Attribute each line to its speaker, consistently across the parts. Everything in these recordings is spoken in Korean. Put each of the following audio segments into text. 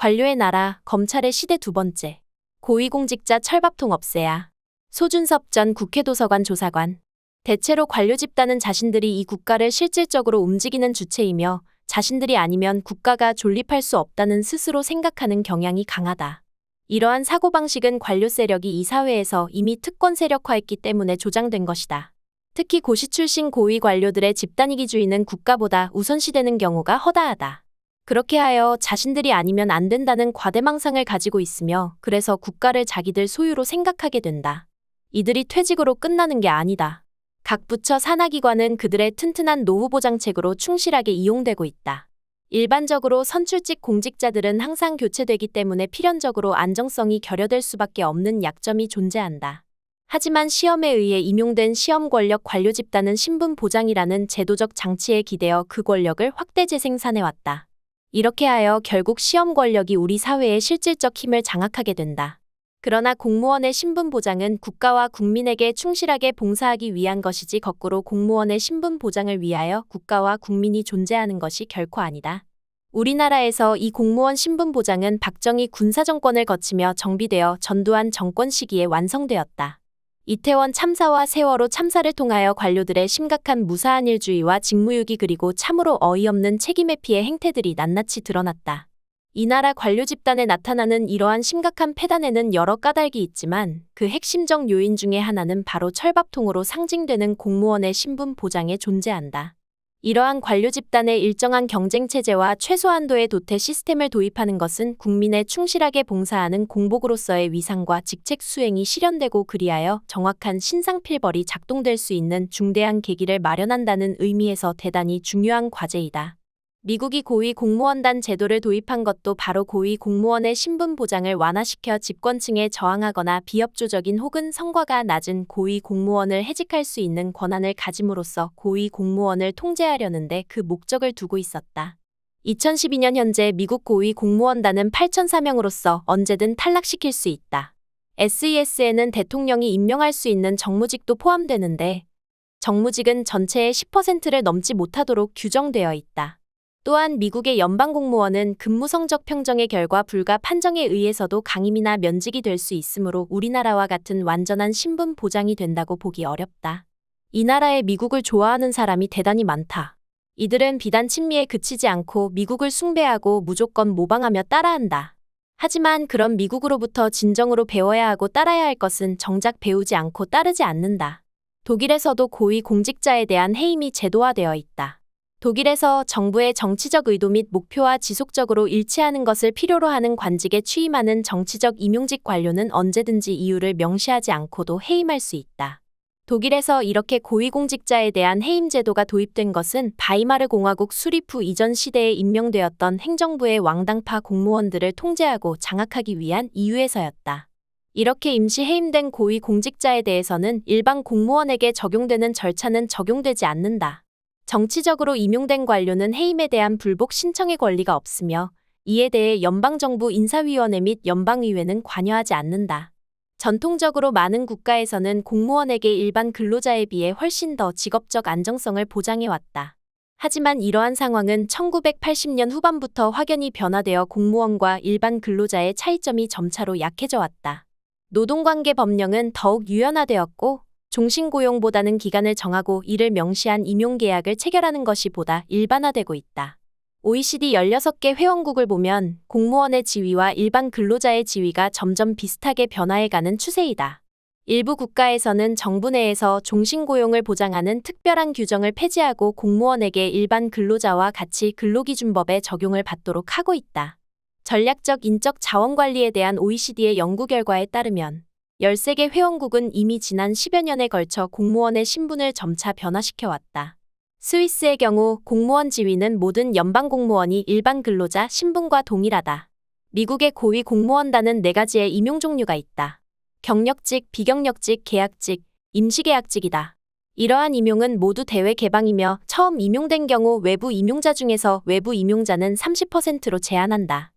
Speaker 1: 관료의 나라, 검찰의 시대 두 번째. 고위공직자 철밥통 없애야. 소준섭 전 국회도서관 조사관. 대체로 관료 집단은 자신들이 이 국가를 실질적으로 움직이는 주체이며 자신들이 아니면 국가가 존립할 수 없다는 스스로 생각하는 경향이 강하다. 이러한 사고방식은 관료 세력이 이 사회에서 이미 특권 세력화했기 때문에 조장된 것이다. 특히 고시 출신 고위 관료들의 집단이기주의는 국가보다 우선시되는 경우가 허다하다. 그렇게 하여 자신들이 아니면 안 된다는 과대망상을 가지고 있으며 그래서 국가를 자기들 소유로 생각하게 된다. 이들이 퇴직으로 끝나는 게 아니다. 각 부처 산하기관은 그들의 튼튼한 노후 보장책으로 충실하게 이용되고 있다. 일반적으로 선출직 공직자들은 항상 교체되기 때문에 필연적으로 안정성이 결여될 수밖에 없는 약점이 존재한다. 하지만 시험에 의해 임용된 시험 권력 관료 집단은 신분 보장이라는 제도적 장치에 기대어 그 권력을 확대 재생산해왔다. 이렇게 하여 결국 시험 권력이 우리 사회의 실질적 힘을 장악하게 된다. 그러나 공무원의 신분 보장은 국가와 국민에게 충실하게 봉사하기 위한 것이지 거꾸로 공무원의 신분 보장을 위하여 국가와 국민이 존재하는 것이 결코 아니다. 우리나라에서 이 공무원 신분 보장은 박정희 군사정권을 거치며 정비되어 전두환 정권 시기에 완성되었다. 이태원 참사와 세월호 참사를 통하여 관료들의 심각한 무사한 일주의와 직무유기 그리고 참으로 어이없는 책임의 피해 행태들이 낱낱이 드러났다. 이 나라 관료 집단에 나타나는 이러한 심각한 폐단에는 여러 까닭이 있지만 그 핵심적 요인 중의 하나는 바로 철밥통으로 상징되는 공무원의 신분 보장에 존재한다. 이러한 관료 집단의 일정한 경쟁 체제와 최소한도의 도태 시스템을 도입하는 것은 국민에 충실하게 봉사하는 공복으로서의 위상과 직책 수행이 실현되고 그리하여 정확한 신상필벌이 작동될 수 있는 중대한 계기를 마련한다는 의미에서 대단히 중요한 과제이다. 미국이 고위 공무원단 제도를 도입한 것도 바로 고위 공무원의 신분 보장을 완화시켜 집권층에 저항하거나 비협조적인 혹은 성과가 낮은 고위 공무원을 해직할 수 있는 권한을 가짐으로써 고위 공무원을 통제하려는데 그 목적을 두고 있었다. 2012년 현재 미국 고위 공무원단은 8,004명으로서 언제든 탈락시킬 수 있다. SES에는 대통령이 임명할 수 있는 정무직도 포함되는데 정무직은 전체의 10%를 넘지 못하도록 규정되어 있다. 또한 미국의 연방 공무원은 근무 성적 평정의 결과 불가 판정에 의해서도 강임이나 면직이 될 수 있으므로 우리나라와 같은 완전한 신분 보장이 된다고 보기 어렵다. 이 나라에 미국을 좋아하는 사람이 대단히 많다. 이들은 비단 친미에 그치지 않고 미국을 숭배하고 무조건 모방하며 따라한다. 하지만 그런 미국으로부터 진정으로 배워야 하고 따라야 할 것은 정작 배우지 않고 따르지 않는다. 독일에서도 고위 공직자에 대한 해임이 제도화되어 있다. 독일에서 정부의 정치적 의도 및 목표와 지속적으로 일치하는 것을 필요로 하는 관직에 취임하는 정치적 임용직 관료는 언제든지 이유를 명시하지 않고도 해임할 수 있다. 독일에서 이렇게 고위공직자에 대한 해임 제도가 도입된 것은 바이마르 공화국 수립 후 이전 시대에 임명되었던 행정부의 왕당파 공무원들을 통제하고 장악하기 위한 이유에서였다. 이렇게 임시 해임된 고위 공직자에 대해서는 일반 공무원에게 적용되는 절차는 적용되지 않는다. 정치적으로 임용된 관료는 해임에 대한 불복 신청의 권리가 없으며 이에 대해 연방정부 인사위원회 및 연방의회는 관여하지 않는다. 전통적으로 많은 국가에서는 공무원에게 일반 근로자에 비해 훨씬 더 직업적 안정성을 보장해왔다. 하지만 이러한 상황은 1980년 후반부터 확연히 변화되어 공무원과 일반 근로자의 차이점이 점차로 약해져 왔다. 노동관계 법령은 더욱 유연화되었고 종신고용보다는 기간을 정하고 이를 명시한 임용계약을 체결하는 것이 보다 일반화되고 있다. OECD 16개 회원국을 보면 공무원의 지위와 일반 근로자의 지위가 점점 비슷하게 변화해가는 추세이다. 일부 국가에서는 정부 내에서 종신고용을 보장하는 특별한 규정을 폐지하고 공무원에게 일반 근로자와 같이 근로기준법에 적용을 받도록 하고 있다. 전략적 인적 자원 관리에 대한 OECD의 연구 결과에 따르면 13개 회원국은 이미 지난 10여 년에 걸쳐 공무원의 신분을 점차 변화시켜왔다. 스위스의 경우 공무원 지위는 모든 연방 공무원이 일반 근로자 신분과 동일하다. 미국의 고위 공무원단은 네 가지의 임용 종류가 있다. 경력직, 비경력직, 계약직, 임시계약직이다. 이러한 임용은 모두 대외 개방이며 처음 임용된 경우 외부 임용자 중에서 외부 임용자는 30%로 제한한다.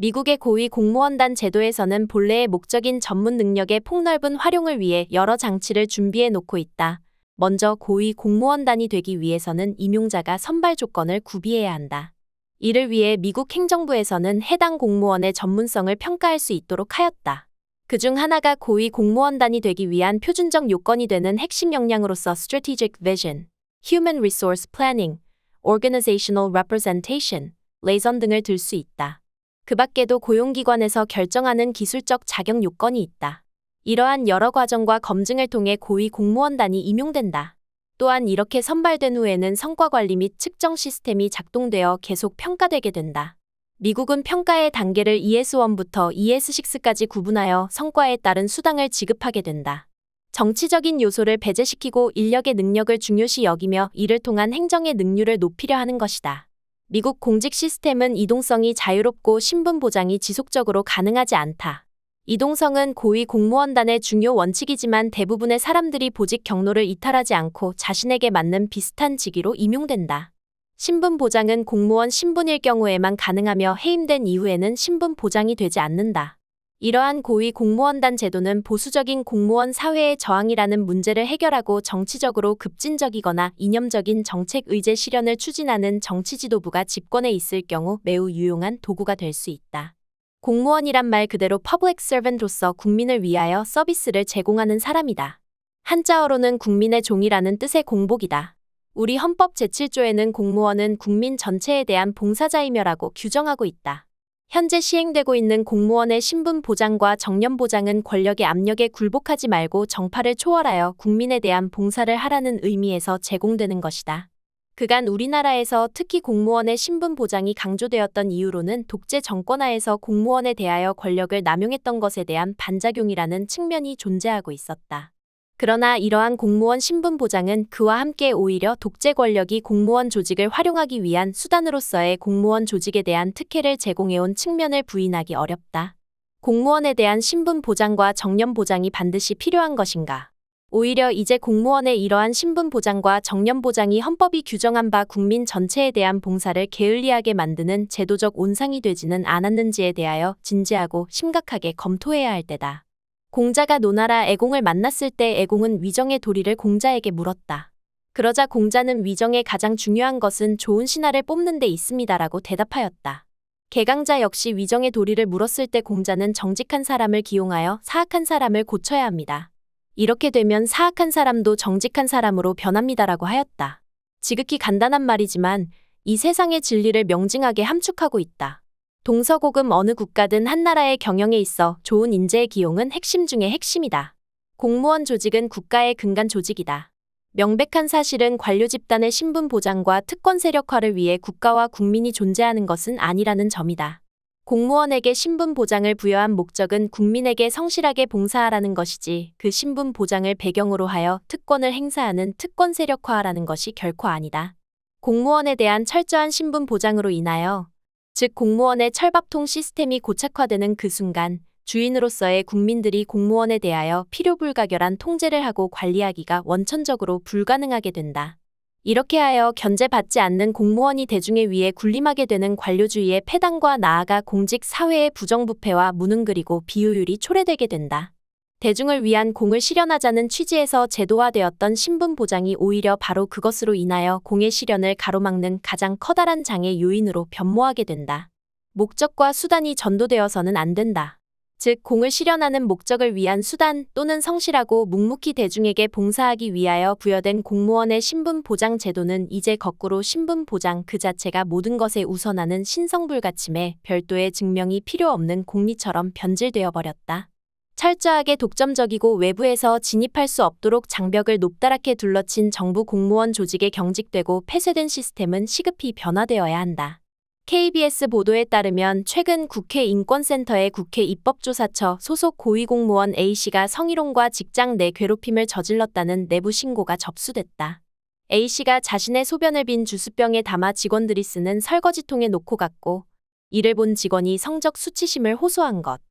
Speaker 1: 미국의 고위 공무원단 제도에서는 본래의 목적인 전문 능력의 폭넓은 활용을 위해 여러 장치를 준비해 놓고 있다. 먼저 고위 공무원단이 되기 위해서는 임용자가 선발 조건을 구비해야 한다. 이를 위해 미국 행정부에서는 해당 공무원의 전문성을 평가할 수 있도록 하였다. 그 중 하나가 고위 공무원단이 되기 위한 표준적 요건이 되는 핵심 역량으로서 Strategic Vision, Human Resource Planning, Organizational Representation, 레이선 등을 들 수 있다. 그 밖에도 고용기관에서 결정하는 기술적 자격 요건이 있다. 이러한 여러 과정과 검증을 통해 고위 공무원단이 임용된다. 또한 이렇게 선발된 후에는 성과 관리 및 측정 시스템이 작동되어 계속 평가되게 된다. 미국은 평가의 단계를 ES1부터 ES6까지 구분하여 성과에 따른 수당을 지급하게 된다. 정치적인 요소를 배제시키고 인력의 능력을 중요시 여기며 이를 통한 행정의 능률을 높이려 하는 것이다. 미국 공직 시스템은 이동성이 자유롭고 신분 보장이 지속적으로 가능하지 않다. 이동성은 고위 공무원단의 중요 원칙이지만 대부분의 사람들이 보직 경로를 이탈하지 않고 자신에게 맞는 비슷한 직위로 임용된다. 신분 보장은 공무원 신분일 경우에만 가능하며 해임된 이후에는 신분 보장이 되지 않는다. 이러한 고위 공무원단 제도는 보수적인 공무원 사회의 저항이라는 문제를 해결하고 정치적으로 급진적이거나 이념적인 정책 의제 실현을 추진하는 정치 지도부가 집권에 있을 경우 매우 유용한 도구가 될 수 있다. 공무원이란 말 그대로 퍼블릭 서번트로서 국민을 위하여 서비스를 제공하는 사람이다. 한자어로는 국민의 종이라는 뜻의 공복이다. 우리 헌법 제7조에는 공무원은 국민 전체에 대한 봉사자이며라고 규정하고 있다. 현재 시행되고 있는 공무원의 신분 보장과 정년 보장은 권력의 압력에 굴복하지 말고 정파를 초월하여 국민에 대한 봉사를 하라는 의미에서 제공되는 것이다. 그간 우리나라에서 특히 공무원의 신분 보장이 강조되었던 이유로는 독재 정권하에서 공무원에 대하여 권력을 남용했던 것에 대한 반작용이라는 측면이 존재하고 있었다. 그러나 이러한 공무원 신분 보장은 그와 함께 오히려 독재 권력이 공무원 조직을 활용하기 위한 수단으로서의 공무원 조직에 대한 특혜를 제공해온 측면을 부인하기 어렵다. 공무원에 대한 신분 보장과 정년 보장이 반드시 필요한 것인가? 오히려 이제 공무원의 이러한 신분 보장과 정년 보장이 헌법이 규정한 바 국민 전체에 대한 봉사를 게을리하게 만드는 제도적 온상이 되지는 않았는지에 대하여 진지하고 심각하게 검토해야 할 때다. 공자가 노나라 애공을 만났을 때 애공은 위정의 도리를 공자에게 물었다. 그러자 공자는 위정의 가장 중요한 것은 좋은 신하를 뽑는 데 있습니다라고 대답하였다. 개강자 역시 위정의 도리를 물었을 때 공자는 정직한 사람을 기용하여 사악한 사람을 고쳐야 합니다. 이렇게 되면 사악한 사람도 정직한 사람으로 변합니다라고 하였다. 지극히 간단한 말이지만 이 세상의 진리를 명징하게 함축하고 있다. 동서고금 어느 국가든 한 나라의 경영에 있어 좋은 인재의 기용은 핵심 중의 핵심이다. 공무원 조직은 국가의 근간 조직이다. 명백한 사실은 관료 집단의 신분 보장과 특권 세력화를 위해 국가와 국민이 존재하는 것은 아니라는 점이다. 공무원에게 신분 보장을 부여한 목적은 국민에게 성실하게 봉사하라는 것이지 그 신분 보장을 배경으로 하여 특권을 행사하는 특권 세력화라는 것이 결코 아니다. 공무원에 대한 철저한 신분 보장으로 인하여 즉 공무원의 철밥통 시스템이 고착화되는 그 순간 주인으로서의 국민들이 공무원에 대하여 필요 불가결한 통제를 하고 관리하기가 원천적으로 불가능하게 된다. 이렇게 하여 견제받지 않는 공무원이 대중에 의해 군림하게 되는 관료주의의 폐단과 나아가 공직 사회의 부정부패와 무능 그리고 비효율이 초래되게 된다. 대중을 위한 공을 실현하자는 취지에서 제도화되었던 신분 보장이 오히려 바로 그것으로 인하여 공의 실현을 가로막는 가장 커다란 장애 요인으로 변모하게 된다. 목적과 수단이 전도되어서는 안 된다. 즉, 공을 실현하는 목적을 위한 수단 또는 성실하고 묵묵히 대중에게 봉사하기 위하여 부여된 공무원의 신분 보장 제도는 이제 거꾸로 신분 보장 그 자체가 모든 것에 우선하는 신성불가침에 별도의 증명이 필요 없는 공리처럼 변질되어 버렸다. 철저하게 독점적이고 외부에서 진입할 수 없도록 장벽을 높다랗게 둘러친 정부 공무원 조직에 경직되고 폐쇄된 시스템은 시급히 변화되어야 한다. KBS 보도에 따르면 최근 국회 인권센터의 국회 입법조사처 소속 고위공무원 A씨가 성희롱과 직장 내 괴롭힘을 저질렀다는 내부 신고가 접수됐다. A씨가 자신의 소변을 빈 주스병에 담아 직원들이 쓰는 설거지통에 놓고 갔고 이를 본 직원이 성적 수치심을 호소한 것.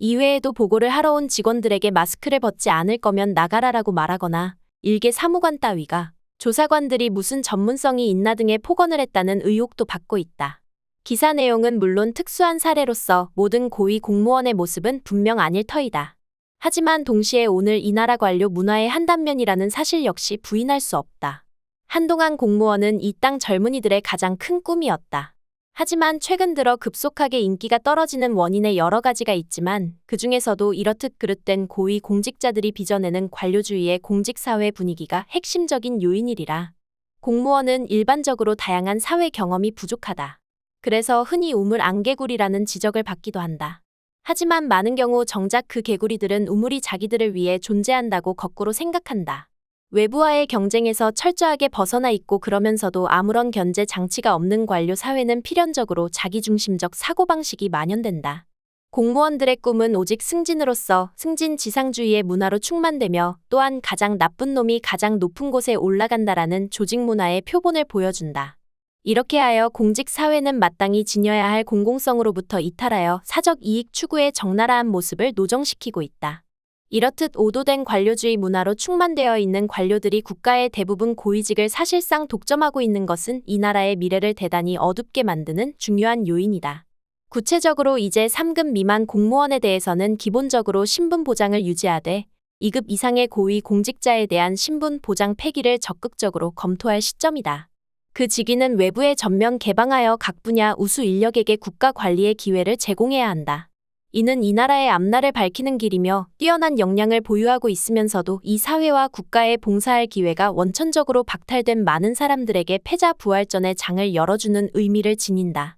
Speaker 1: 이외에도 보고를 하러 온 직원들에게 마스크를 벗지 않을 거면 나가라라고 말하거나 일개 사무관 따위가 조사관들이 무슨 전문성이 있나 등의 폭언을 했다는 의혹도 받고 있다. 기사 내용은 물론 특수한 사례로서 모든 고위 공무원의 모습은 분명 아닐 터이다. 하지만 동시에 오늘 이 나라 관료 문화의 한 단면이라는 사실 역시 부인할 수 없다. 한동안 공무원은 이 땅 젊은이들의 가장 큰 꿈이었다. 하지만 최근 들어 급속하게 인기가 떨어지는 원인에 여러 가지가 있지만 그 중에서도 이렇듯 그릇된 고위 공직자들이 빚어내는 관료주의의 공직사회 분위기가 핵심적인 요인이리라. 공무원은 일반적으로 다양한 사회 경험이 부족하다. 그래서 흔히 우물 안개구리라는 지적을 받기도 한다. 하지만 많은 경우 정작 그 개구리들은 우물이 자기들을 위해 존재한다고 거꾸로 생각한다. 외부와의 경쟁에서 철저하게 벗어나 있고 그러면서도 아무런 견제 장치가 없는 관료 사회는 필연적으로 자기중심적 사고방식이 만연된다. 공무원들의 꿈은 오직 승진으로서 승진 지상주의의 문화로 충만되며 또한 가장 나쁜 놈이 가장 높은 곳에 올라간다라는 조직 문화의 표본을 보여준다. 이렇게 하여 공직 사회는 마땅히 지녀야 할 공공성으로부터 이탈하여 사적 이익 추구의 적나라한 모습을 노정시키고 있다. 이렇듯 오도된 관료주의 문화로 충만되어 있는 관료들이 국가의 대부분 고위직을 사실상 독점하고 있는 것은 이 나라의 미래를 대단히 어둡게 만드는 중요한 요인이다. 구체적으로 이제 3급 미만 공무원에 대해서는 기본적으로 신분 보장을 유지하되 2급 이상의 고위 공직자에 대한 신분 보장 폐기를 적극적으로 검토할 시점이다. 그 직위는 외부에 전면 개방하여 각 분야 우수 인력에게 국가 관리의 기회를 제공해야 한다. 이는 이 나라의 앞날을 밝히는 길이며 뛰어난 역량을 보유하고 있으면서도 이 사회와 국가에 봉사할 기회가 원천적으로 박탈된 많은 사람들에게 패자 부활전의 장을 열어주는 의미를 지닌다.